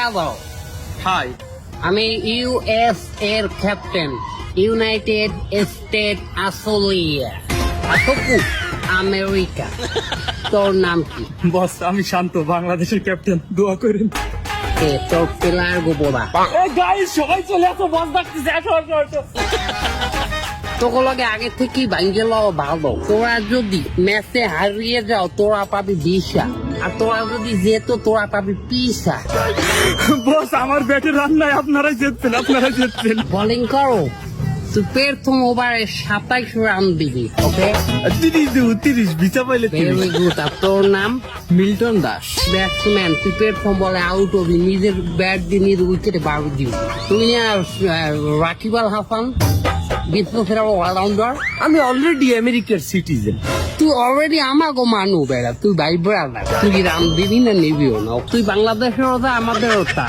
Brother hi আমি US এর captain United State Australia আতকু আমেরিকা তোর নাম কি? বস আমি শান্ত বাংলাদেশের ক্যাপ্টেন দোয়া করেন। তোর প্লেয়ার গোবরা গাইস সবাই চলে আসো বস ডাকতেছে। তোকে লগে আগে থেকেই ভাঙ্গে লওয়া ভালো। তোরা যদি ম্যাচে হারিয়ে যাও তোরা পাবি বিশা। আর তোরা যদি যেত তোরা পাবি পিসা। বস আমার আপনারাই জিতছেন আপনারাই জিতছেন বোলিং করো তুই প্রথম ওভারে সাতাইশ রান দিবি ওকে? তিরিশ দেবো তিরিশ বিচা পাইলে ভেরি গুড আর তোর নাম? মিল্টন দাস। ব্যাটসম্যান তুই প্রথম বলে আউট হবি নিজের ব্যাট দিয়ে নিজের উইকেটে বার দিবি। তুই না আহ, রাকিবাল হাসান? অলরাউন্ডার আমি অলরেডি আমেরিকার সিটিজেন তুই অলরেডি মানু বেড়া তুই ভাই তুই রান দিবি না নিবিও না? তুই বাংলাদেশের ওটা আমাদের ওটা